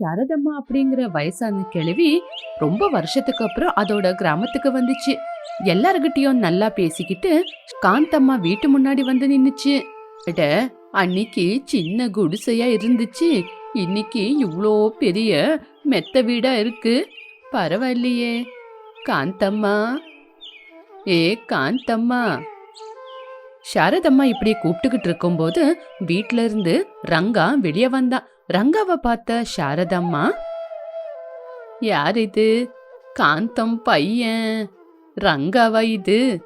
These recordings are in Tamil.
சாரதம்மா அப்படிங்கிற வயசான கிழவி ரொம்ப வருஷத்துக்கு அப்புறம் அதோட கிராமத்துக்கு வந்துச்சு. எல்லார்கிட்டயும் நல்லா பேசிக்கிட்டு காந்தம்மா வீட்டு முன்னாடி வந்து நின்னுச்சு. அட அன்னைக்கு சின்ன குடிசையா இருந்துச்சு. இன்னைக்கு இவ்ளோ பெரிய மெத்த வீடா இருக்கு. பரவாயில்லையே. காந்தம்மா. ஏ காந்தம்மா. சாரதம்மா இப்படி கூப்பிட்டுக்கிட்டு இருக்கும்போது வீட்ல இருந்து ரங்கா வெளியே வந்தான் ரங்காவை பார்த்த சாரதம்மா? யார் இது காந்தம் பையன். ரங்காவா இது.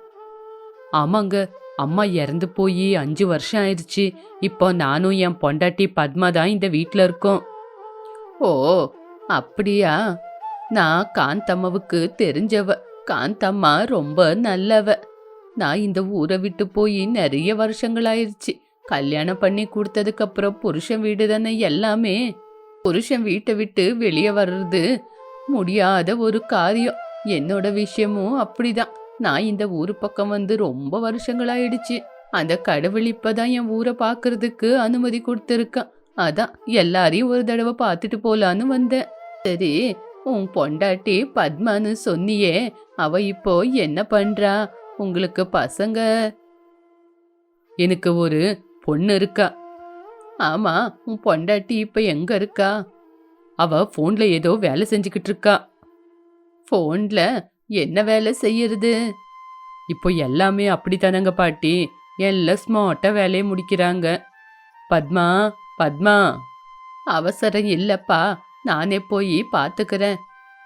ஆமாங்க அம்மா இறந்து போய் அஞ்சு வருஷம் ஆயிடுச்சு. இப்போ நானும் என் பொண்டாட்டி பத்மா தான் இந்த வீட்டில் இருக்கோம். ஓ அப்படியா? நான் காந்தம்மாவுக்கு தெரிஞ்சவ. காந்தம்மா ரொம்ப நல்லவ. நான் இந்த ஊரை விட்டு போய் நிறைய வருஷங்கள் ஆயிடுச்சு. கல்யாணம் பண்ணி கொடுத்ததுக்கு அப்புறம் புருஷன் வீடு தானே எல்லாமே? புருஷன் வீட்டை விட்டு வெளியே வர்றது முடியாத ஒரு காரியம். என்னோட விஷயமும் அப்படிதான். நான் இந்த ஊரு பக்கம் வந்து ரொம்ப வருஷங்களாயிடுச்சு. அந்த கடவுள் இப்பதான் என் ஊரை பார்க்கறதுக்கு அனுமதி கொடுத்துருக்கான். அதான் எல்லாரையும் ஒரு தடவை பார்த்துட்டு போலான்னு வந்தேன். சரி உன் பொண்டாட்டி பத்மான்னு சொன்னியே அவ இப்போ என்ன பண்றா? உங்களுக்கு பசங்க? எனக்கு ஒரு பொண்ணு இருக்கா? ஆமா உன் பொண்டாட்டி இப்ப எங்க இருக்கா? அவ போன்ல ஏதோ வேலை செஞ்சுக்கிட்டு இருக்கா. போன்ல என்ன வேலை செய்யறது? இப்போ எல்லாமே அப்படித்தானங்க பாட்டி. எல்லாம் ஸ்மார்ட்டா வேலையை முடிக்கிறாங்க. பத்மா பத்மா. அவசரம் இல்லப்பா. நானே போய் பாத்துக்கிறேன்.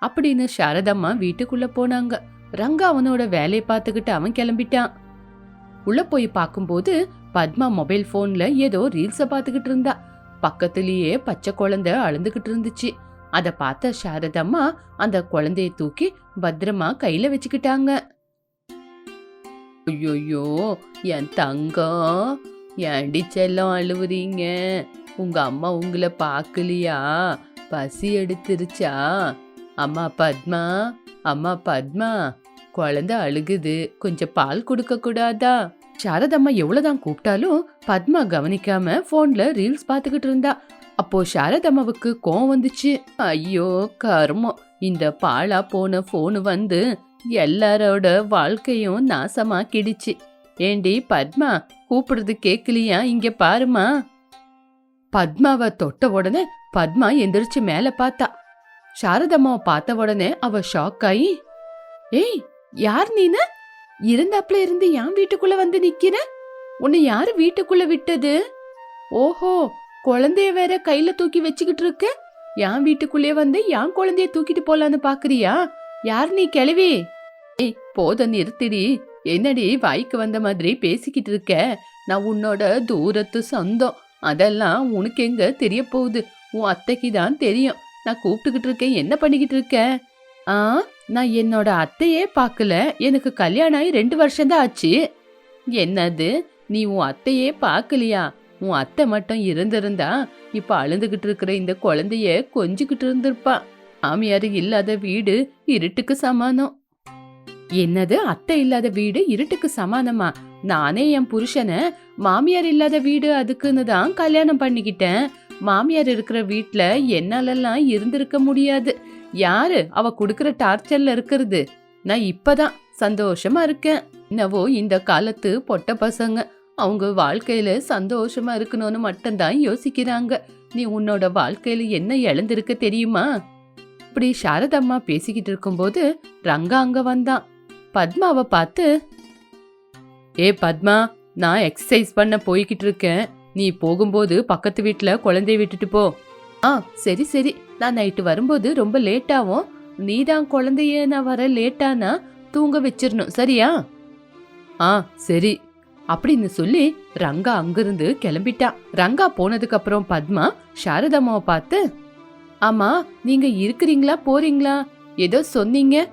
அப்படின்னு சாரதம்மா வீட்டுக்குள்ள போனாங்க. ரங்கா அவனோட வேலையை பார்த்துக்கிட்டு அவன் கிளம்பிட்டான். உள்ள போய் பார்க்கும்போது பத்மா மொபைல் போன்ல ஏதோ ரீல்ஸ பார்த்துக்கிட்டு இருந்தா. பக்கத்திலேயே பச்சை குழந்தை அழுந்துகிட்டு இருந்துச்சு. அதை பார்த்த சாரதம்மா அந்த குழந்தைய தூக்கி பத்திரமா கையில வச்சுக்கிட்டாங்க. ஐயோயோ என் தங்கம் ஏன்டி செல்லம் அழுவுறீங்க? உங்க அம்மா உங்களை பார்க்கலையா? பசி எடுத்துருச்சா? அம்மா பத்மா அம்மா பத்மா குழந்தை அழுகுது. கொஞ்சம் பால் கொடுக்க கூடாதா? சாரதம்மா எவ்வளவுதான் கூப்பிட்டாலும் பத்மா கவனிக்காம போன்ல ரீல்ஸ் பார்த்துக்கிட்டு இருந்தா. அப்போ சாரதம்மாவுக்கு கோவம் வந்துச்சு. ஐயோ கர்மம் இந்த பாழா போன போனு வந்து எல்லாரோட வாழ்க்கையும் நாசமாக்கிடுச்சு. ஏண்டி பத்மா கூப்பிடுறது கேக்கலையா? இங்க பாருமா பத்மாவை தொட்ட உடனே பத்மா எந்திரிச்சு மேல பார்த்தா. சாரதம்மாவை பார்த்த உடனே அவ ஷாக் ஆகி ஏய் யார் நீனு? இருந்தாப்ல இருந்து ஏன் வீட்டுக்குள்ள வந்து நிக்கிற? உன்னை யாரு வீட்டுக்குள்ள விட்டது? ஓஹோ குழந்தைய வேற கையில தூக்கி வச்சுக்கிட்டு இருக்க? என் வீட்டுக்குள்ளே வந்து என் குழந்தைய தூக்கிட்டு போலான்னு பாக்குறியா? யார் நீ கிளவி ஏய் போத நிறுத்திடி. என்னடி வாய்க்கு வந்த மாதிரி பேசிக்கிட்டு இருக்க? நான் உன்னோட தூரத்து சொந்தம். அதெல்லாம் உனக்கு எங்க தெரிய போகுது? உன் அத்தைக்கு தான் தெரியும். நான் கூப்பிட்டுக்கிட்டு இருக்கேன். என்ன பண்ணிக்கிட்டு இருக்க? ஆ? நான் என்னோட அத்தையே பார்க்கல. எனக்கு கல்யாணம் ஆகி ரெண்டு வருஷம் தான் ஆச்சு. என்னது? நீ உன் அத்தையே பார்க்கலையா? உன் அத்தை மட்டும் இருந்திருந்தா இப்ப அழுதுகிட்டு இருக்கிற இந்த குழந்தைய கொஞ்சிக்கிட்டு இருந்திருப்பா. மாமியார் இல்லாத வீடு இருட்டுக்கு சமானம். என்னது? அத்தை இல்லாத வீடு இருட்டுக்கு சமானமா? நானே என் புருஷனை மாமியார் இல்லாத வீடு அதுக்குன்னு தான் கல்யாணம் பண்ணிக்கிட்டேன். மாமியார் இருக்கிற வீட்ல என்னாலெல்லாம் இருந்திருக்க முடியாது. யாரு? அவ குடுக்கற டார்ச்சர்ல இருக்கிறது. நான் இப்பதான் சந்தோஷமா இருக்கேன். என்னவோ இந்த காலத்து பொட்ட பசங்க. அவங்க வாழ்க்கையில சந்தோஷமா இருக்கணும்னு மட்டும்தான் யோசிக்கிறாங்க. நீ உன்னோட வாழ்க்கையில என்ன இழந்திருக்க தெரியுமா? இப்படி சாரதம்மா பேசிக்கிட்டு இருக்கும்போது ரங்கா அங்க வந்தான். பத்மாவை பார்த்து ஏ பத்மா நான் எக்ஸசைஸ் பண்ண போய்கிட்டு இருக்கேன். நீ போகும்போது பக்கத்து வீட்டில் குழந்தைய விட்டுட்டு போ. ஆ சரி சரி. நான் நைட்டு வரும்போது ரொம்ப லேட்டாகும் நீதான் நீ தான் குழந்தைய நான் வர லேட்டானா தூங்க வச்சிடணும் சரியா? ஆ சரி. அப்படின்னு சொல்லி ரங்கா அங்கிருந்து கிளம்பிட்டான் ரங்கா போனதுக்கு அப்புறம் பத்மா சாரதாமாவை பார்த்து ஆமா நீங்க இருக்கிறீங்களா? போறீங்களா? ஏதோ சொன்னீங்க?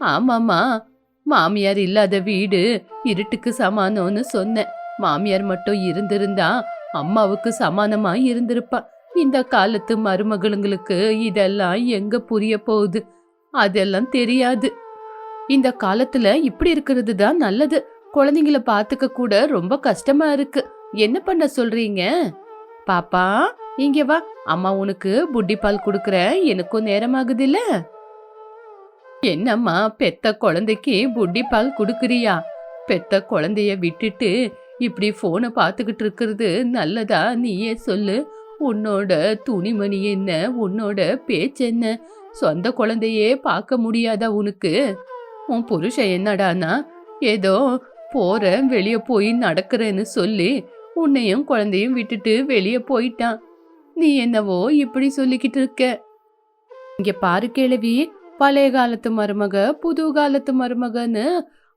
ஆமாமா மாமியார் இல்லாத வீடு இருட்டுக்கு சமானம்னு சொன்னேன். மாமியார் மட்டும் இருந்திருந்தா அம்மாவுக்கு சமானமா இருந்திருப்பா. இந்த காலத்து மருமகளுங்களுக்கு இதெல்லாம் எங்க புரிய போகுது? அதெல்லாம் தெரியாது. இந்த காலத்துல இப்படி இருக்கிறது தான் நல்லது. குழந்தைங்கள பாத்துக்க கூட ரொம்ப கஷ்டமா இருக்கு. என்ன பண்ண சொல்றீங்க? பாப்பா இங்க வா. அம்மா உனக்கு புட்டி பால் கொடுக்குறேன் எனக்கும் நேரமாகுது இல்ல என்னம்மா பெத்த குழந்தைக்கு புட்டி பால் கொடுக்குறியா? பெத்த குழந்தைய விட்டுட்டு இப்படி போனை பார்த்துக்கிட்டு இருக்கிறது நல்லதா நீயே சொல்லு. உன்னோட துணிமணி என்ன? உன்னோட பேச்சு என்ன? சொந்த குழந்தையே பார்க்க முடியாதா உனக்கு? உன் புருஷன் என்னடானா ஏதோ போற வெளியே போய் நடக்கிறேன்னு சொல்லி உன்னையும் குழந்தையும் விட்டுட்டு வெளியே போயிட்டான். நீ என்னவோ இப்படி சொல்லிக்கிட்டு இருக்க. இங்க பாரு கேளவி. பழைய காலத்து மருமக புது காலத்து மருமகன்னு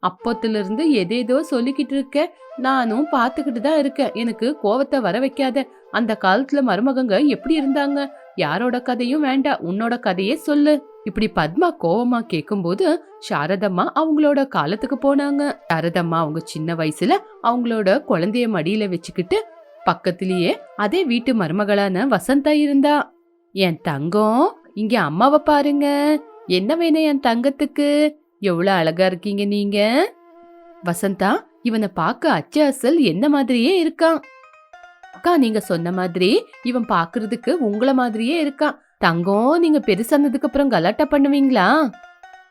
அப்பத்துல இருந்து எதேதோ சொல்லிக்கிட்டு இருக்க. நானும் பார்த்துக்கிட்டு தான் இருக்கேன். எனக்கு கோவத்தை வர வைக்காத. அந்த காலத்துல மருமகங்க எப்படி இருந்தாங்க? யாரோட கதையும் வேண்டாம். உன்னோட கதையே சொல்லு. இப்படி பத்மா கோவமா கேக்கும்போது சாரதம்மா அவங்களோட காலத்துக்கு போனாங்க. சாரதம்மா அவங்க சின்ன வயசுல அவங்களோட குழந்தைய மடியில வச்சுக்கிட்டு பக்கத்திலேயே அதே வீட்டு மருமகளான வசந்தா இருந்தா. என் தங்கம் இங்க அம்மாவை பாருங்க. என்ன வேணும் என் தங்கத்துக்கு? எவ்வளவு அழகா இருக்கீங்க நீங்க. வசந்தா இவனை பார்க்க அச்ச அசல் என்ன மாதிரியே இருக்கான். அக்கா நீங்க சொன்ன மாதிரி இவன் பாக்குறதுக்கு உங்கள மாதிரியே இருக்கான் தங்கம் நீங்க பெருசானதுக்கு அப்புறம் கலாட்டா பண்ணுவீங்களா?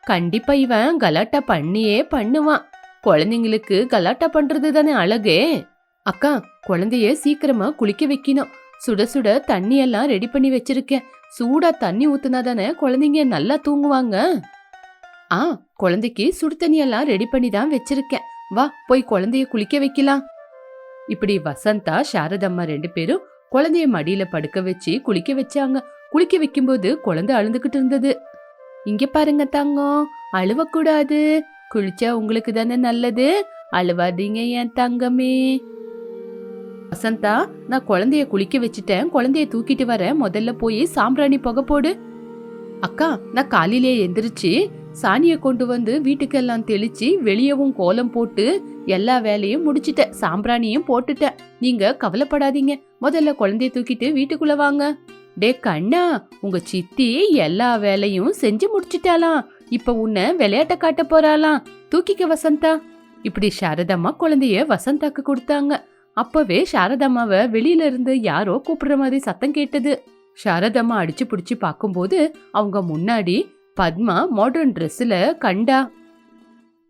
கண்டிப்பா இவன் கலாட்டா பண்ணியே பண்ணுவான். குழந்தைங்களுக்கு கலாட்டா பண்றது தானே அழகே. அக்கா குழந்தைய சீக்கிரமா குளிக்க வைக்கணும். சுட சுட தண்ணி எல்லாம் ரெடி பண்ணி வச்சிருக்கேன். சூடா தண்ணி ஊத்துனா தானே குழந்தைங்க நல்லா தூங்குவாங்க. ஆ குழந்தைக்கு சுடு தண்ணி எல்லாம் ரெடி பண்ணி தான் வச்சிருக்கேன். வா போய் குழந்தைய குளிக்க வைக்கலாம். இப்படி வசந்தா சாரதம்மா ரெண்டு பேரும் குழந்தைய மடியில படுக்க வச்சு குளிக்க வச்சாங்க. குளிக்க வைக்கும்போது குழந்தை அழுதுகிட்டு இருந்தது. இங்க பாருங்க தங்கம் அழுவக்கூடாது. குளிச்சா உங்களுக்கு தானே நல்லது? அழுவாதீங்க என் தங்கமே. வசந்தா நான் குழந்தைய குளிக்க வச்சுட்டேன். குழந்தைய தூக்கிட்டு வரேன் முதல்ல போய் சாம்பிராணி புகை போடு. அக்கா நான் காலையிலே எந்திரிச்சு சாணியை கொண்டு வந்து வீட்டுக்கெல்லாம் தெளிச்சு வெளியவும் கோலம் போட்டு எல்லா வேலையும் முடிச்சிட்டேன். சாம்பிராணியும் போட்டுட்டேன். நீங்க கவலைப்படாதீங்க. முதல்ல குழந்தைய தூக்கிட்டு வீட்டுக்குள்ள வாங்க. டே கண்ணா உங்க சித்தி எல்லா வேலையும் செஞ்சு முடிச்சிட்டாளாம். இப்ப உன்னை விளையாட்ட காட்ட போறாளாம். தூக்கிக்க வசந்தா. இப்படி சாரதம்மா குழந்தைய வசந்தாக்கு கொடுத்தாங்க. அப்பவே சாரதம்மாவை வெளியில இருந்து யாரோ கூப்பிடுற மாதிரி சத்தம் கேட்டது. சாரதம்மா அடிச்சு பிடிச்சி பார்க்கும்போது அவங்க முன்னாடி பத்மா மாடர்ன் ட்ரெஸ்ஸில் கண்டா.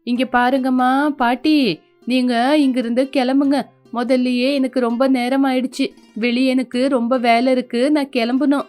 இங்க பாருங்கம்மா பாட்டி. நீங்க இங்கிருந்து கிளம்புங்க. முதல்லயே எனக்கு ரொம்ப நேரம் ஆயிடுச்சு வெளியே எனக்கு ரொம்ப வேலை இருக்கு. நான் கிளம்பணும்.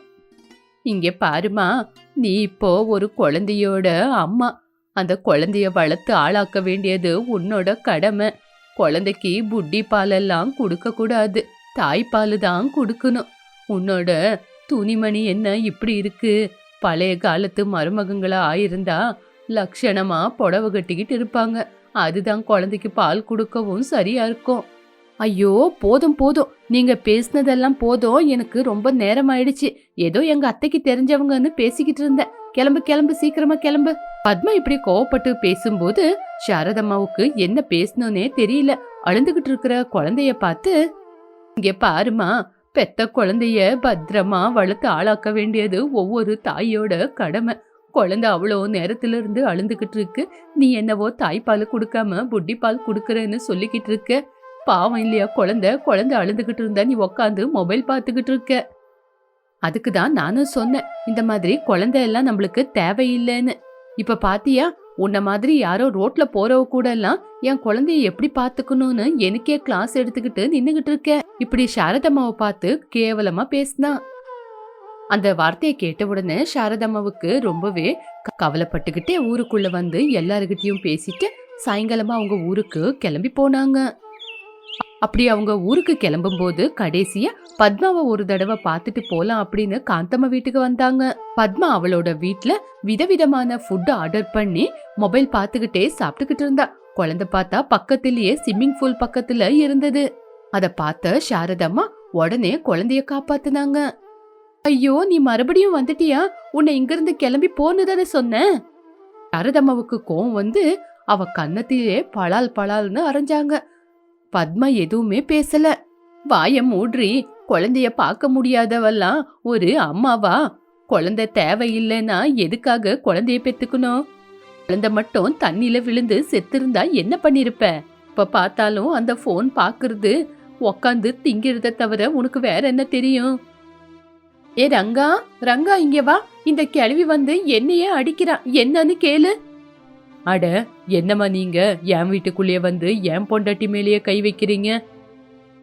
இங்க பாருமா நீ இப்போ ஒரு குழந்தையோட அம்மா. அந்த குழந்தைய வளர்த்து ஆளாக்க வேண்டியது உன்னோட கடமை. குழந்தைக்கு புட்டி பாலெல்லாம் கொடுக்க கூடாது. தாய்ப்பால் தான் கொடுக்கணும். உன்னோட துணிமணி என்ன இப்படி இருக்கு? பழைய காலத்து மருமகங்களா ஆயிருந்தா லட்சணமா புடவை கட்டிக்கிட்டு இருப்பாங்க. அதுதான் குழந்தைக்கு பால் கொடுக்கவும் சரியா இருக்கும். ஐயோ போதும் போதும். நீங்க பேசுனதெல்லாம் போதும். எனக்கு ரொம்ப நேரம் ஆயிடுச்சு. ஏதோ எங்க அத்தைக்கு தெரிஞ்சவங்கன்னு பேசிக்கிட்டு இருந்தேன். கிளம்பு கிளம்பு சீக்கிரமா கிளம்பு. பத்மா இப்படி கோவப்பட்டு பேசும்போது சாரதம்மாவுக்கு என்ன பேசணும்னே தெரியல. அழுந்துகிட்டு இருக்கிற குழந்தைய பார்த்து இங்க பாருமா பெத்த குழந்தைய பத்திரமா வளர்த்து ஆளாக்க வேண்டியது ஒவ்வொரு தாயோட கடமை. குழந்தை அவ்வளோ நேரத்துல இருந்து அழுந்துகிட்டு இருக்கு. நீ என்னவோ தாய்ப்பால் கொடுக்காம புட்டி பால் கொடுக்குறேன்னு சொல்லிக்கிட்டு இருக்க. பாவம் இல்லையா குழந்தை? குழந்தை அழுதுகிட்டு இருந்தா நீ உக்காந்து மொபைல் பார்த்துக்கிட்டு இருக்க. அதுக்கு தான் நானும் சொன்னேன் இந்த மாதிரி குழந்தை எல்லாம் நம்மளுக்கு தேவையில்லைன்னு. இப்ப பாத்தியா? உன்ன மாதிரி யாரோ ரோட்ல போறவ கூட எல்லாம் என் குழந்தைய எப்படி பாத்துக்கணும்னு எனக்கே கிளாஸ் எடுத்துக்கிட்டு நின்னுகிட்டு இருக்க. இப்படி சாரதம்மாவை பார்த்து கேவலமா பேசினா. அந்த வார்த்தையை கேட்ட உடனே சாரதம்மாவுக்கு ரொம்பவே க- கவலைப்பட்டுக்கிட்டே ஊருக்குள்ள வந்து எல்லாருக்கிட்டையும் பேசிட்டு சாயங்காலமா அவங்க ஊருக்கு கிளம்பி போனாங்க. அப்படி அவங்க ஊருக்கு கிளம்பும்போது கடைசியா பத்மாவை ஒரு தடவை பார்த்துட்டு போலாம் அப்படின்னு காந்தம்மா வீட்டுக்கு வந்தாங்க. பத்மா அவளோட வீட்டுல விதவிதமான ஃபுட் ஆர்டர் பண்ணி மொபைல் பார்த்துக்கிட்டே சாப்பிட்டுக்கிட்டு இருந்தா. குழந்தை பார்த்தா பக்கத்திலேயே ஸ்விம்மிங் பூல் பக்கத்துல இருந்தது. அதை பார்த்த சாரதம்மா உடனே குழந்தைய காப்பாத்துனாங்க. ஐயோ நீ மறுபடியும் வந்துட்டியா? உன்னை இங்கிருந்து கிளம்பி போன்னு தானே சொன்னேன் சரதம்மாவுக்கு கோவம் வந்து அவ கன்னத்திலே பலால் பலால்னு அரைஞ்சாங்க. பத்மா எதுவுமே பேசல. வாய மூடி குழந்தைய பார்க்க முடியாதவெல்லாம் ஒரு அம்மாவா? குழந்தை தேவையில்லைன்னா எதுக்காக குழந்தைய பெத்துக்கணும்? குழந்தை மட்டும் தண்ணியில விழுந்து செத்திருந்தா என்ன பண்ணிருப்ப? இப்ப பார்த்தாலும் அந்த ஃபோன் பாக்குறது உக்காந்து திங்கிறத தவிர உனக்கு வேற என்ன தெரியும்? ஏ ரங்கா ரங்கா இங்க வா. இந்த கிழவி வந்து என்னையே அடிக்கிறா. என்னன்னு கேளு. அட என்னம்மா நீங்க? என் வீட்டுக்குள்ளேயே வந்து என் பொண்டாட்டி மேலேயே கை வைக்கிறீங்க?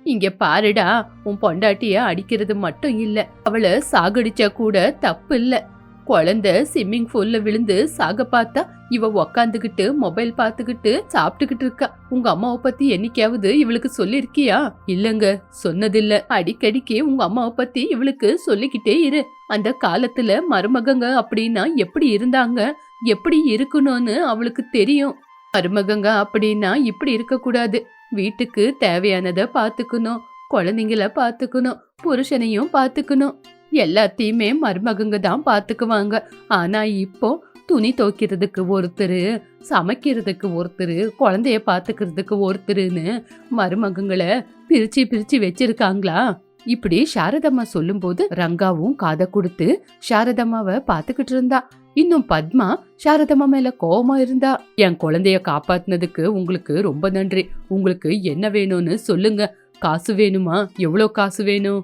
இங்க பாருடா உன் பொண்டாட்டிய அடிக்கிறது மட்டும் இல்ல. அவளை சாகடிச்சா கூட தப்பு இல்ல. குழந்தை ஸ்விம்மிங் பூல்ல விழுந்து சாக பார்த்தா இவ உக்காந்துகிட்டு மொபைல் பார்த்துக்கிட்டு சாப்பிட்டுக்கிட்டு இருக்கா. உங்க அம்மாவை பத்தி என்னைக்காவது இவளுக்கு சொல்லிருக்கியா? இல்லங்க சொன்னதில்ல. அடிக்கடிக்கு உங்க அம்மாவை பத்தி இவளுக்கு சொல்லிக்கிட்டே இரு. அந்த காலத்துல மருமகங்க அப்படின்னா எப்படி இருந்தாங்க? எப்படி இருக்கணும்னு அவளுக்கு தெரியும். மருமகங்க அப்படின்னா இப்படி இருக்கக்கூடாது. வீட்டுக்கு தேவையானதை பார்த்துக்கணும். குழந்தைங்கள பார்த்துக்கணும். புருஷனையும் பார்த்துக்கணும். எல்லாத்தையுமே மருமகங்க தான் பார்த்துக்குவாங்க. ஆனா இப்போ துணி துவைக்கிறதுக்கு ஒருத்தர் சமைக்கிறதுக்கு ஒருத்தர் குழந்தைய பார்த்துக்கிறதுக்கு ஒருத்தருன்னு மருமகங்களை பிரிச்சு பிரிச்சு வச்சிருக்காங்களா? இப்படி சாரதம்மா சொல்லும்போது ரங்காவும் காதை கொடுத்து சாரதம்மாவை பார்த்துக்கிட்டு இருந்தா. இன்னும் பத்மா சாரதம்மா மேல கோபமா இருந்தா. என் குழந்தைய காப்பாத்துனதுக்கு உங்களுக்கு ரொம்ப நன்றி. உங்களுக்கு என்ன வேணும்னு சொல்லுங்க. காசு வேணுமா? எவ்வளோ காசு வேணும்?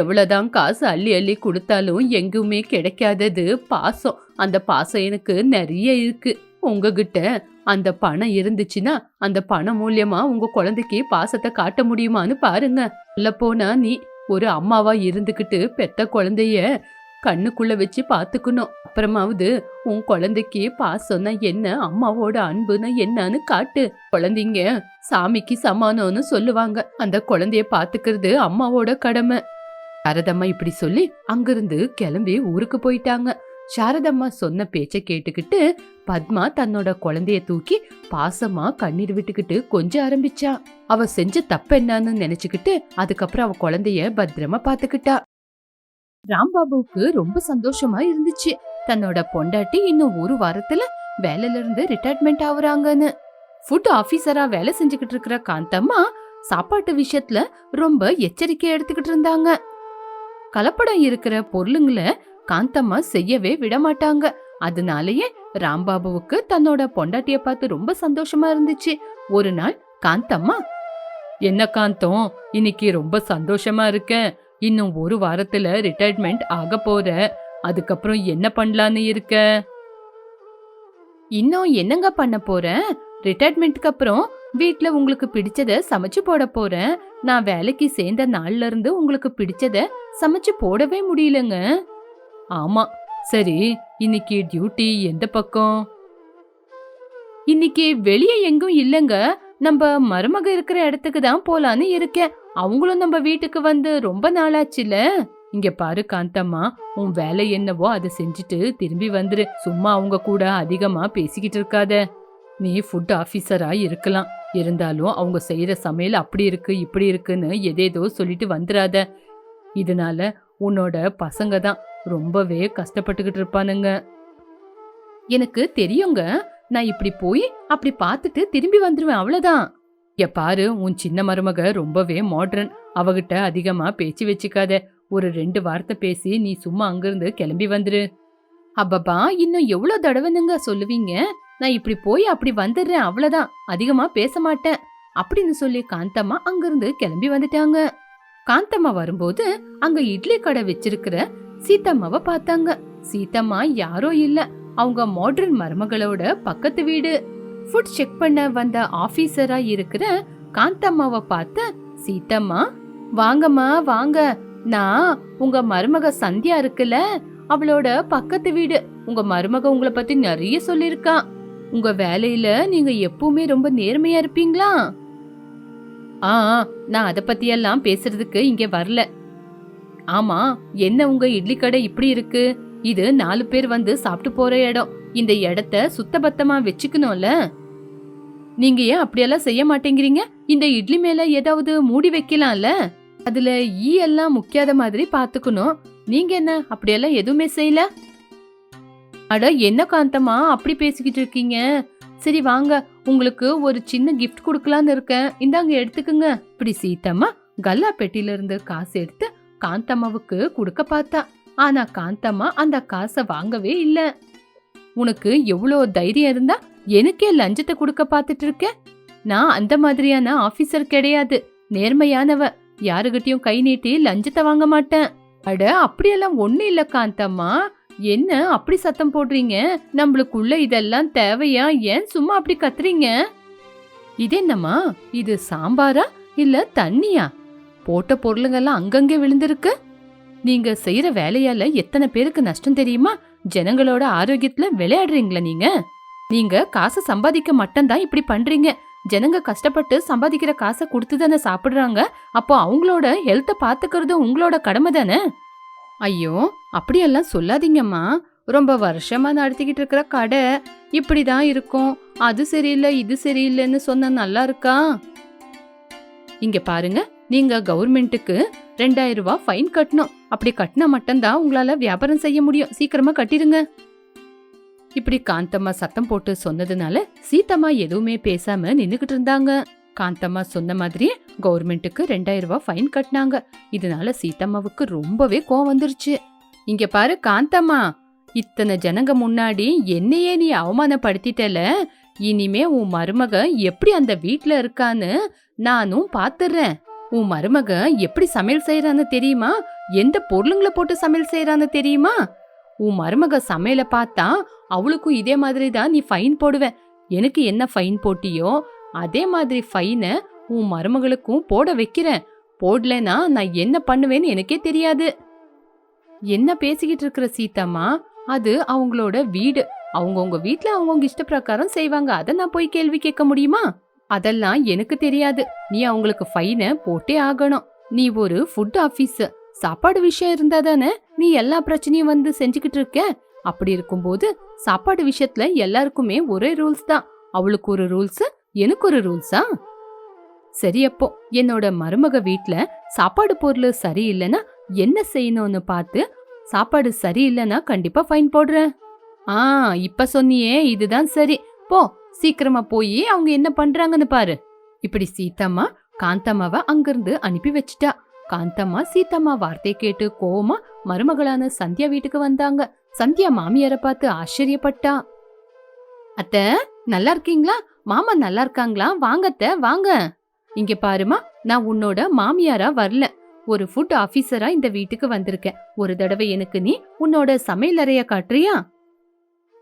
எவ்வளோதான் காசு அள்ளி அள்ளி கொடுத்தாலும் எங்குமே கிடைக்காதது பாசம். அந்த பாசம் எனக்கு நிறைய இருக்கு. உங்ககிட்ட அந்த பணம் இருந்துச்சுன்னா அந்த பணம் மூலியமா உங்க குழந்தைக்கு பாசத்தை காட்ட முடியுமான்னு பாருங்க. சொல்ல போனா நீ ஒரு அம்மாவா இருந்துகிட்டு பெத்த குழந்தைய கண்ணுக்குள்ள வச்சு பாத்துக்கணும். அப்புறமாவது உன் குழந்தைக்கு பாசம்னா என்ன அம்மாவோட அன்புனா என்னன்னு காட்டு. குழந்தைங்க சாமிக்கு சமானம்னு சொல்லுவாங்க. அந்த குழந்தைய பாத்துக்கிறது அம்மாவோட கடமை. சாரதம்மா இப்படி சொல்லி அங்கிருந்து கிளம்பி ஊருக்கு போயிட்டாங்க. சாரதம்மா சொன்ன பேச்சை கேட்டுக்கிட்டு பத்மா தன்னோட குழந்தைய தூக்கி பாசமா கண்ணீர் விட்டுக்கிட்டு கொஞ்ச ஆரம்பிச்சா. அவ செஞ்ச தப்பு என்னன்னு நினைச்சுக்கிட்டு அதுக்கப்புறம் அவ குழந்தைய பத்திரமா பாத்துக்கிட்டா ராம்பாபுவுக்கு ரொம்ப சந்தோஷமா இருந்துச்சு. தன்னோட பொண்டாட்டி இன்னும் ஒரு வாரத்துல வேலையில இருந்து ரிட்டையர்மெண்ட் ஆகுறாங்கன்னு. ஃபுட் ஆபீசரா வேலை செஞ்சுக்கிட்டு இருக்கிற காந்தம்மா சாப்பாட்டு விஷயத்துல ரொம்ப எச்சரிக்கை எடுத்துக்கிட்டு இருந்தாங்க. கலப்படம் இருக்கிற பொருளுங்களை காந்தம்மா செய்யவே விட மாட்டாங்க அதனாலயே ராம்பாபுவுக்கு தன்னோட பொண்டாட்டிய பார்த்து ரொம்ப சந்தோஷமா இருந்துச்சு. ஒரு நாள் காந்தம்மா என்ன காந்தம்? இன்னைக்கு ரொம்ப சந்தோஷமா இருக்கேன் இன்னும் ஒரு வாரத்துல ரிட்டையர்மெண்ட் ஆக போற. அதுக்கப்புறம் என்ன பண்ணலான்னு இருக்க? இன்னும் என்னங்க பண்ண போறேன் ரிட்டையர்மெண்ட்க்கு அப்புறம் வீட்ல உங்களுக்கு பிடிச்சத சமைச்சு போட போறேன் நான் வேலைக்கு சேர்ந்த நாள்ல இருந்து உங்களுக்கு பிடிச்சத சமைச்சு போடவே முடியலங்க. ஆமா சரி இன்னைக்கு டியூட்டி எந்த பக்கம்? இன்னைக்கு வெளியே எங்கும் இல்லங்க. நம்ம மருமக இருக்கிற இடத்துக்கு தான் போலான்னு இருக்கேன். அவங்களும் நம்ம வீட்டுக்கு வந்து ரொம்ப நாளாச்சுல. இங்க பாரு காந்தம்மா உன் வேலை என்னவோ அதை செஞ்சுட்டு திரும்பி வந்துரு. சும்மா அவங்க கூட அதிகமா பேசிக்கிட்டு இருக்காத. நீ ஃபுட் ஆபீசரா இருக்கலாம். இருந்தாலும் அவங்க செய்கிற சமையல் அப்படி இருக்கு இப்படி இருக்குன்னு எதேதோ சொல்லிட்டு வந்துடாத இதனால உன்னோட பசங்க தான் ரொம்பவே கஷ்டப்பட்டுக்கிட்டு இருப்பானுங்க. எனக்கு தெரியுங்க. நான் இப்படி போய் அப்படி பார்த்துட்டு திரும்பி வந்துடுவேன் அவ்வளோதான் இங்க பாரு உன் சின்ன மருமக ரொம்பவே மாடர்ன் அவகிட்ட அதிகமா பேச்சு வச்சுக்காத. ஒரு ரெண்டு வார்த்தை பேசி நீ சும்மா அங்கிருந்து கிளம்பி வந்துரு. அப்பப்பா இன்னும் எவ்வளோ தடவைனுங்க சொல்லுவீங்க? நான் இப்படி போய் அப்படி வந்துடுறேன் அவ்வளவுதான். அதிகமா பேச மாட்டேன் அப்படின்னு சொல்லி காந்தம்மா அங்கிருந்து கிளம்பி வந்துட்டாங்க. காந்தம்மா வரும்போது அங்க இட்லி கடை வச்சிருக்கிற சீத்தம்மாவை பார்த்தாங்க. சீத்தம்மா யாரோ இல்ல அவங்க மாடர்ன் மருமகளோட பக்கத்து வீடு. ஃபுட் செக் பண்ண வந்த ஆபீசரா இருக்கிற காந்தம்மாவை பார்த்த சீத்தம்மா வாங்கம்மா வாங்க. நான் உங்க மருமக சந்தியா இருக்குல்ல அவளோட பக்கத்து வீடு. உங்க மருமக உங்களை பத்தி நிறைய சொல்லியிருக்கான் உங்க வேலையில நீங்க எப்பவுமே ரொம்ப நேர்மையா இருப்பீங்களா? ஆ நான் அதை பத்தியெல்லாம் பேசுறதுக்கு இங்க வரல. ஆமா என்ன உங்க இட்லி கடை இப்படி இருக்கு? இது நாலு பேர் வந்து சாப்பிட்டு போற இடம். இந்த இடத்த சுத்தபத்தமா வச்சுக்கணும்ல? நீங்க ஏன் அப்படியெல்லாம் செய்ய மாட்டேங்கிறீங்க? இந்த இட்லி மேல ஏதாவது மூடி வைக்கலாம்ல? அதுல ஈ எல்லாம் முக்கியாத மாதிரி பாத்துக்கணும் நீங்க என்ன அப்படியெல்லாம் எதுவுமே செய்யல? அட என்ன காந்தமா அப்படி பேசிக்கிட்டு இருக்கீங்க. சரி வாங்க. உங்களுக்கு ஒரு சின்ன கிஃப்ட் கொடுக்கலான்னு இருக்கேன். இந்தாங்க எடுத்துக்குங்க. இப்படி சீத்தம்மா கல்லா பெட்டியில இருந்து காசு எடுத்து காந்தம்மாவுக்கு கொடுக்க பார்த்தா. ஆனா காந்தம்மா அந்த காசை வாங்கவே இல்ல. உனக்கு எவ்வளோ தைரியம் இருந்தா எனக்கே லஞ்சத்தை கொடுக்க பார்த்துட்டு இருக்க? நான் அந்த மாதிரியான ஆபீசர் கிடையாது. நேர்மையானவ. யாருகிட்டயும் கை நீட்டி லஞ்சத்தை வாங்க மாட்டேன். அட அப்படியெல்லாம் ஒண்ணு இல்ல காந்தம்மா. என்ன அப்படி சத்தம் போடுறீங்க? நம்மளுக்குள்ள இதெல்லாம் தேவையா? ஏன் சும்மா அப்படி கத்துறீங்க? இது என்னம்மா இது சாம்பாரா? இல்ல தண்ணியா? போட்ட பொருளுங்கெல்லாம் அங்கங்கே விழுந்திருக்கு? நீங்க செய்யற வேலையால எத்தனை பேருக்கு நஷ்டம் தெரியுமா? ஜனங்களோட ஆரோக்கியத்துல விளையாடுறீங்களா நீங்க? நீங்க காசை சம்பாதிக்க மட்டும்தான் இப்படி பண்றீங்க. ஜனங்க கஷ்டப்பட்டு சம்பாதிக்கிற காசை கொடுத்து தானே சாப்பிடுறாங்க. அப்போ அவங்களோட ஹெல்த்தை பாத்துக்கிறது உங்களோட கடமை தானே? ஐயோ அப்படியெல்லாம் சொல்லாதீங்கம்மா. ரொம்ப வருஷமா நடத்திக்கிட்டு இருக்கிற கடை இப்படிதான் இருக்கும். அது சரியில்லை இது சரியில்லைன்னு சொன்னா நல்லா இருக்கா? இங்க பாருங்க நீங்க கவர்மெண்ட்டுக்கு ரெண்டாயிரம் ரூபாய் ஃபைன் கட்டணும். அப்படி கட்டினா மட்டும்தான் உங்களால வியாபாரம் செய்ய முடியும். சீக்கிரமா கட்டிடுங்க. இப்படி காந்தம்மா சத்தம் போட்டு சொன்னதுனால சீத்தம்மா எதுவுமே பேசாம நின்னுகிட்டு இருந்தாங்க. காந்தம்மா சொன்ன மாதிரியே கவர்மெண்ட்டுக்கு ரெண்டாயிரம் ரூபாய் ஃபைன் கட்டினாங்க. இதனால சீத்தம்மாவுக்கு ரொம்பவே கோவம் வந்துருச்சு. இங்க பாரு காந்தம்மா இத்தனை ஜனங்க முன்னாடி என்னையே நீ அவமானப்படுத்திட்டல. இனிமே உன் மருமக எப்படி அந்த வீட்ல இருக்கான்னு நானும் பாத்துறேன். உன் மருமக எப்படி சமையல் செய்யறான்னு தெரியுமா? எந்த பொருளுங்களை போட்டு சமையல் செய்யறான்னு தெரியுமா? உன் மருமக சமையலை பார்த்தா அவளுக்கும் இதே மாதிரி தான் நீ ஃபைன் போடுவேன் எனக்கு என்ன ஃபைன் போட்டியோ அதே மாதிரி ஃபைனை உன் மருமகளுக்கும் போட வைக்கிறேன். போடலைன்னா நான் என்ன பண்ணுவேன்னு எனக்கே தெரியாது. என்ன பேசிக்கிட்டு இருக்கிற சீதாம்மா? அது அவங்களோட வீடு. அவங்கவுங்க வீட்டில் அவங்கவுங்க இஷ்ட பிரகாரம் செய்வாங்க. அதை நான் போய் கேள்வி கேட்க முடியுமா? அதெல்லாம் எனக்கு தெரியாது. நீ அவங்களுக்கு ஃபைனை போட்டே ஆகணும். நீ ஒரு ஃபுட் ஆபீஸ் சாப்பாடு விஷயம் இருந்தா தானே நீ எல்லா பிரச்சனையும் வந்து செஞ்சுக்கிட்டு இருக்க? அப்படி இருக்கும்போது சாப்பாடு விஷயத்துல எல்லாருக்குமே ஒரே ரூல்ஸ் தான். அவளுக்கு ஒரு ரூல்ஸ் எனக்கு ஒரு ரூல்ஸா? சரி அப்போ என்னோட மருமக வீட்ல சாப்பாடு பொருள் சரியில்லைன்னா என்ன செய்யணும்னு பார்த்து சாப்பாடு சரியில்லைன்னா கண்டிப்பா ஃபைன் போடுறேன். ஆ இப்ப சொன்னியே இதுதான் சரி. போ சீக்கிரமா போய் அவங்க என்ன பண்றாங்கன்னு பாரு. இப்படி சீத்தம்மா காந்தம்மாவை அங்கிருந்து அனுப்பி வச்சிட்டா. காந்தம்மா சீத்தம்மா வார்த்தை கேட்டு கோவமா மருமகளான சந்தியா வீட்டுக்கு வந்தாங்க. சந்தியா மாமியாரை பார்த்து ஆச்சரியப்பட்டா. அத்த நல்லா இருக்கீங்களா? மாமா நல்லா இருக்காங்களா? வாங்கத்த வாங்க. இங்க பாருமா நான் உன்னோட மாமியாரா வரல. ஒரு ஃபுட் ஆபீசரா இந்த வீட்டுக்கு வந்திருக்கேன். ஒரு தடவை எனக்கு நீ உன்னோட சமையல் அறைய காட்டுறியா?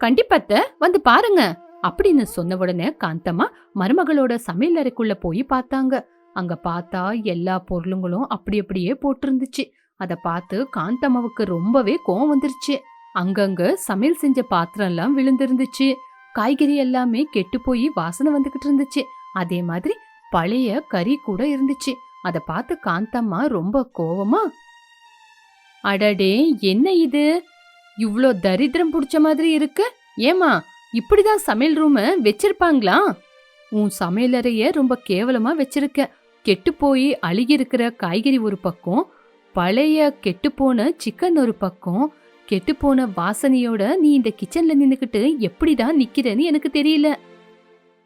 கண்டிப்பாத்த வந்து பாருங்க. அப்படின்னு சொன்ன உடனே காந்தம்மா மருமகளோட சமையல் அறைக்குள்ள போய் பார்த்தாங்க. அங்க பார்த்தா எல்லா பொருளுங்களும் அப்படி அப்படியே போட்டிருந்துச்சு. அதை பார்த்து காந்தம்மாவுக்கு ரொம்பவே கோவம் வந்துருச்சு. அங்கங்க சமையல் செஞ்ச பாத்திரம் எல்லாம் விழுந்திருந்துச்சு. காய்கறி எல்லாமே கெட்டு போய் வாசனை வந்துகிட்டு இருந்துச்சு. அதே மாதிரி பழைய கறி கூட இருந்துச்சு. அத பார்த்து காந்தம்மா ரொம்ப கோவமா அடடே என்ன இது? இவ்ளோ தரித்திரம் புடிச்ச மாதிரி இருக்கு. ஏமா இப்படிதான் சமையல் ரூம வச்சிருப்பாங்களா? உன் சமையலறைய ரொம்ப கேவலமா வச்சிருக்க. கெட்டு போய் அழுகி இருக்கிற காய்கறி ஒரு பக்கம் பழைய கெட்டுப்போன சிக்கன் ஒரு பக்கம் கெட்டுப்போன வாசனையோட நீ இந்த கிச்சன்ல நின்னுக்கிட்டு எப்படிதான் நிக்கிறேன்னு எனக்கு தெரியல.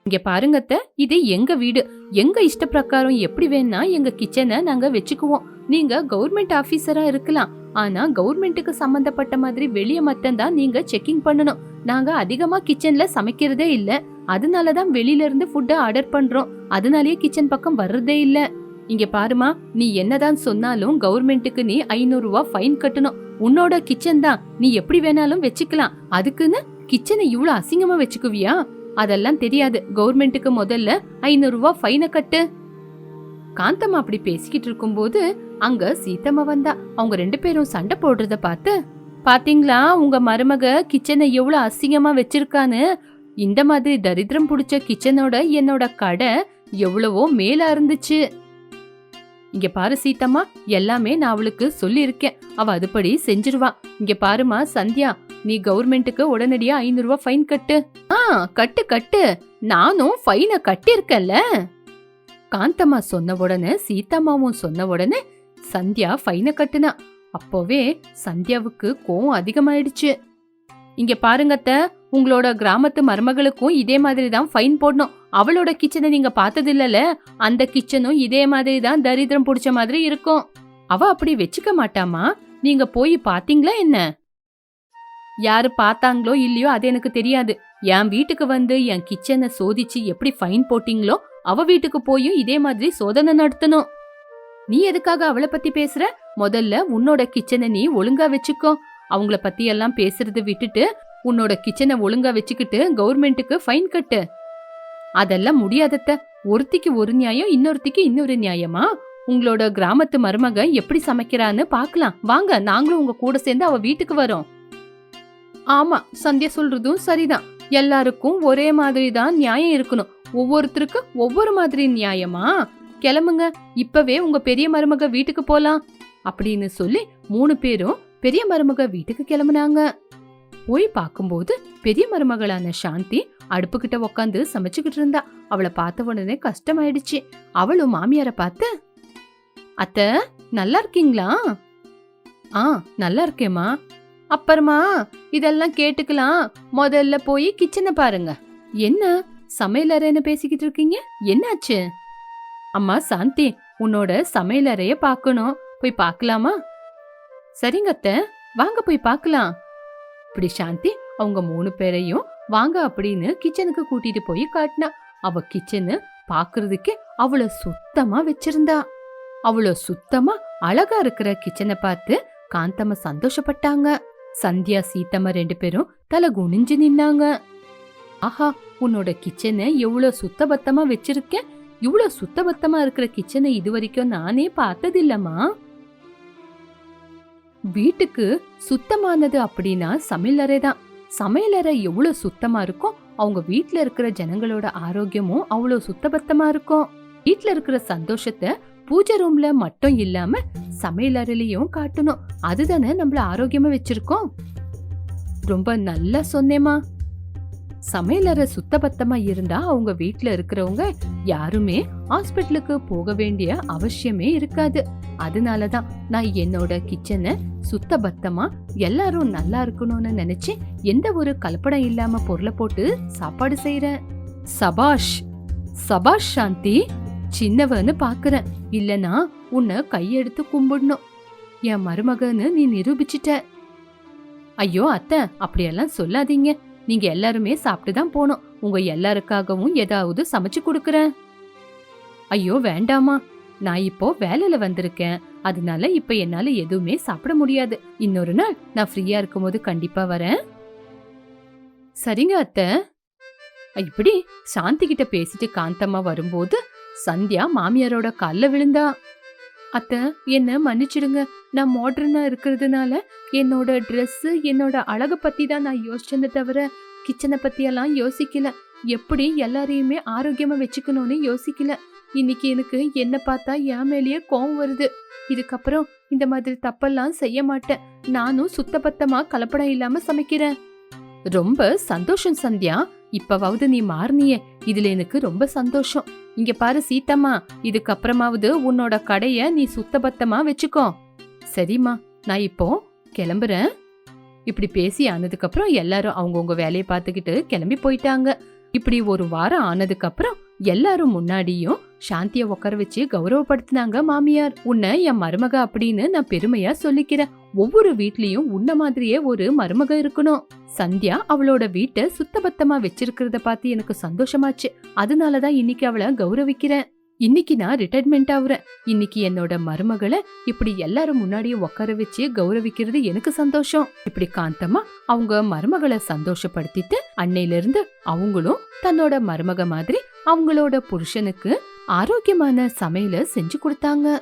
இங்க பாருங்கத்த இது எங்க வீடு. எங்க இஷ்ட பிரகாரம் எப்படி வேணா எங்க கிச்சனை நாங்க வச்சுக்குவோம். நீங்க கவர்மெண்ட் ஆபீசரா இருக்கலாம். ஆனா கவர்மெண்ட்டுக்கு சம்பந்தப்பட்ட மாதிரி வெளிய மட்டும்தான் நீங்க செக்கிங் பண்ணணும். நாங்க அதிகமா கிச்சன்ல சமைக்கிறதே இல்ல. அதனாலதான் வெளியில இருந்து ஃபுட்டை ஆர்டர் பண்றோம். அதனாலயே கிச்சன் பக்கம் வர்றதே இல்லை. இங்க பாருமா நீ என்னதான் சொன்னாலும் கவர்மெண்ட்டுக்கு நீ ஐநூறு ரூபா ஃபைன் கட்டணும். உன்னோட கிச்சன் தான். நீ எப்படி வேணாலும் வச்சுக்கலாம். அதுக்குன்னு கிச்சனை இவ்வளவு அசிங்கமா வச்சுக்குவியா? அதெல்லாம் தெரியாது. கவர்மெண்ட்டுக்கு முதல்ல ஐநூறு ரூபா ஃபைனை கட்டு. காந்தம்மா அப்படி பேசிக்கிட்டு இருக்கும்போது அங்க சீத்தம்மா வந்தா. அவங்க ரெண்டு பேரும் சண்டை போடுறத பார்த்து பாத்தீங்களா உங்க மருமக கிச்சனை எவ்வளவு அசிங்கமா வச்சிருக்கான்னு? இந்த மாதிரி தரித்திரம் பிடிச்ச கிச்சனோட என்னோட கடை எவ்வளவோ மேலா இருந்துச்சு. இங்க பாரு சீத்தம்மா எல்லாமே நான் அவளுக்கு சொல்லியிருக்கேன். அவ அதுபடி செஞ்சிருவா. இங்க பாருமா சந்தியா நீ கவர்மெண்ட்டுக்கு உடனடியா ஐநூறு ரூபாய் ஃபைன் கட்டு. ஆ கட்டு கட்டு. நானும் ஃபைனை கட்டியிருக்கேன்ல. காந்தம்மா சொன்ன உடனே சீதாம்மாவும் சொன்ன உடனே சந்தியா ஃபைனை கட்டுனா. அப்போவே சந்தியாவுக்கு கோவம் அதிகமாயிடுச்சு. இங்க பாருங்கத்த உங்களோட கிராமத்து மருமகளுக்கும் இதே மாதிரி தான் ஃபைன் போடணும். அவளோட கிச்சனை நீங்க பார்த்தது இல்லல அந்த கிச்சனும் இதே மாதிரி தான் தரித்திரம் புடிச்ச மாதிரி இருக்கும். அவ அப்படி வச்சுக்க மாட்டாமா? நீங்க போய் பாத்தீங்களா என்ன? யாரு பார்த்தாங்களோ இல்லையோ அது எனக்கு தெரியாது. என் வீட்டுக்கு வந்து என் கிச்சனை சோதிச்சு எப்படி ஃபைன் போட்டீங்களோ அவ வீட்டுக்கு போயும் இதே மாதிரி சோதனை நடத்தணும். நீ எதுக்காக அவளை பத்தி பேசுற? முதல்ல உன்னோட கிச்சனை நீ ஒழுங்கா வச்சுக்கோ. அவங்கள பத்தி எல்லாம் பேசுறத விட்டுட்டு உன்னோட கிச்சனை ஒழுங்கா வச்சுக்கிட்டு கவர்மெண்ட்டுக்கு ஃபைன் கட்டு. அதெல்லாம் முடியாதத்த. ஒருத்திக்கு ஒரு நியாயம் இன்னொருத்திக்கு இன்னொரு நியாயமா? உங்களோட கிராமத்து மருமக எப்படி சமைக்கிறான்னு பார்க்கலாம். வாங்க நாங்களும் உங்க கூட சேர்ந்து அவ வீட்டுக்கு வரோம். ஆமா சந்தியா சொல்றதும் சரிதான். எல்லாருக்கும் ஒரே மாதிரி தான் நியாயம் இருக்கணும். ஒவ்வொருத்தருக்கு ஒவ்வொரு மாதிரி நியாயமா? கிளம்புங்க இப்பவே உங்க பெரிய மருமக வீட்டுக்கு போலாம். அப்படின்னு சொல்லி மூணு பேரும் பெரிய மருமக வீட்டுக்கு கிளம்புனாங்க. போய் பார்க்கும்போது பெரிய மருமகளான சாந்தி அடுப்புக்கிட்ட உக்காந்து சமைச்சுக்கிட்டு இருந்தா. அவளை பார்த்த உடனே கஷ்டமாயிடுச்சு. அவளும் மாமியார பார்த்து அத்த நல்லா இருக்கீங்களா? ஆ நல்லா இருக்கேம்மா. அப்புறமா இதெல்லாம் கேட்டுக்கலாம். முதல்ல போய் கிச்சனை பாருங்க. என்ன? சமையலறைன்னு பேசிக்கிட்டு இருக்கீங்க? என்னாச்சு? அம்மா சாந்தி உன்னோட சமையலறைய பார்க்கணும். போய் பார்க்கலாமா? சரிங்க அத்த. வாங்க போய் பார்க்கலாம். இப்படி சாந்தி அவங்க மூணு பேரையும் வாங்க அப்படின்னு கிச்சனுக்கு கூட்டிட்டு போய் காட்டினா. அவ கிச்சனு பாக்குறதுக்கே அவ்வளவு சுத்தமா வச்சிருந்தா. அவ்வளோ சுத்தமா அழகா இருக்கிற கிச்சனை பார்த்து காந்தம்ம சந்தோஷப்பட்டாங்க. சந்தியா சீத்தம்மா ரெண்டு பேரும் தலை குனிஞ்சு நின்னாங்க. ஆஹா உன்னோட கிச்சனை எவ்வளோ சுத்தபத்தமா வச்சிருக்கேன்? இவ்வளோ சுத்தபத்தமா இருக்கிற கிச்சனை இது வரைக்கும் நானே பார்த்ததில்லம்மா. வீட்டுக்கு சுத்தமானது அப்படின்னா சமையலறை தான். சமையலறை எவ்வளோ சுத்தமா இருக்கோ அவங்க வீட்டில் இருக்கிற ஜனங்களோட ஆரோக்கியமும் அவ்வளோ சுத்தபத்தமா இருக்கும். வீட்டில் இருக்கிற சந்தோஷத்தை பூஜை ரூம்ல மட்டும் இல்லாம சமையலறையிலையும் காட்டணும். அதுதானே நம்மள ஆரோக்கியமா வச்சிருக்கோம். ரொம்ப நல்லா சொன்னேமா சமையலறை சுத்தபத்தமா இருந்தா அவங்க வீட்ல இருக்கிறவங்க யாருமே ஹாஸ்பிட்டலுக்கு போக வேண்டிய அவசியமே இருக்காது. அதனால தான் நான் என்னோட கிச்சனை சுத்தபத்தமா எல்லாரும் நல்லா இருக்கணும்னு நினைச்சு எந்த ஒரு கலப்படம் இல்லாம பொருளை போட்டு சாப்பாடு செய்யறேன் சபாஷ் சபாஷ் சாந்தி சின்னவன்னு பாக்குறேன். இல்லனா உன்னை கையெடுத்து கும்பிடணும். என் மருமகன்னு நீ நிரூபிச்சிட்ட. ஐயோ அத்தை அப்படியெல்லாம் சொல்லாதீங்க. நீங்க எல்லாருமே சாப்பிட்டு தான் போனோம் உங்க எல்லாருக்காகவும் ஏதாவது சமைச்சு கொடுக்குறேன். ஐயோ வேண்டாமா. நான் இப்போ வேலையில வந்திருக்கேன். அதனால இப்ப என்னால எதுவுமே சாப்பிட முடியாது. இன்னொரு நாள் நான் ஃப்ரீயா இருக்கும்போது கண்டிப்பா வரேன். சரிங்க அத்த. இப்படி சாந்தி கிட்ட பேசிட்டு காந்தம்மா வரும்போது சந்தியா மாமியாரோட கால்ல விழுந்தா. அத்த என்ன மன்னிச்சிடுங்க. நான் மாடர்னா இருக்கிறதுனால என்னோட ட்ரெஸ் என்னோட அழக பத்தி தான் நான் யோசிச்சேனே தவிர கிச்சனை பத்தி எல்லாம் யோசிக்கல. எப்படி எல்லாரையுமே ஆரோக்கியமா வச்சுக்கணும்னு யோசிக்கல. இன்னைக்கு எனக்கு என்ன பார்த்தா என் மேலேயே கோவம் வருது. இதுக்கப்புறம் இந்த மாதிரி தப்பெல்லாம் செய்ய மாட்டேன். நானும் சுத்தபத்தமா கலப்படம் இல்லாம சமைக்கிறேன். ரொம்ப சந்தோஷம் சந்தியா. இப்பவாவது நீ மாறினியே. இதுல எனக்கு ரொம்ப சந்தோஷம். இங்க பாரு சீத்தம்மா இதுக்கப்புறமாவது உன்னோட கடைய நீ சுத்தபத்தமா வச்சுக்கோ. சரிம்மா நான் இப்போ கிளம்புறேன். இப்படி பேசி ஆனதுக்கப்புறம் எல்லாரும் அவங்கவுங்க வேலையை பார்த்துக்கிட்டு கிளம்பி போயிட்டாங்க. இப்படி ஒரு வாரம் ஆனதுக்கு அப்புறம் எல்லாரும் முன்னாடியும் சாந்திய உட்கார வச்சு கௌரவப்படுத்தினாங்க மாமியார். உன்னை என் மருமக அப்படின்னு நான் பெருமையா சொல்லிக்கிறேன். ஒவ்வொரு வீட்லயும் உன்ன மாதிரியே ஒரு மருமக இருக்கணும். சந்தியா அவளோட வீட்டை சுத்தபத்தமா வச்சிருக்கிறத பார்த்து எனக்கு சந்தோஷமாச்சு. அதனாலதான் இன்னைக்கு அவளை கௌரவிக்கிறேன். இன்னைக்கு நான் ரிட்டையர்மெண்ட் ஆகுறேன் இன்னைக்கு என்னோட மருமகளை இப்படி எல்லாரும் முன்னாடியும் உட்கார வச்சு கௌரவிக்கிறது எனக்கு சந்தோஷம். இப்படி காந்தமா அவங்க மருமகளை சந்தோஷப்படுத்திட்டு அன்னையில இருந்து அவங்களும் தன்னோட மருமக மாதிரி அவங்களோட புருஷனுக்கு ஆரோக்கியமான சமையல செஞ்சு கொடுத்தாங்க.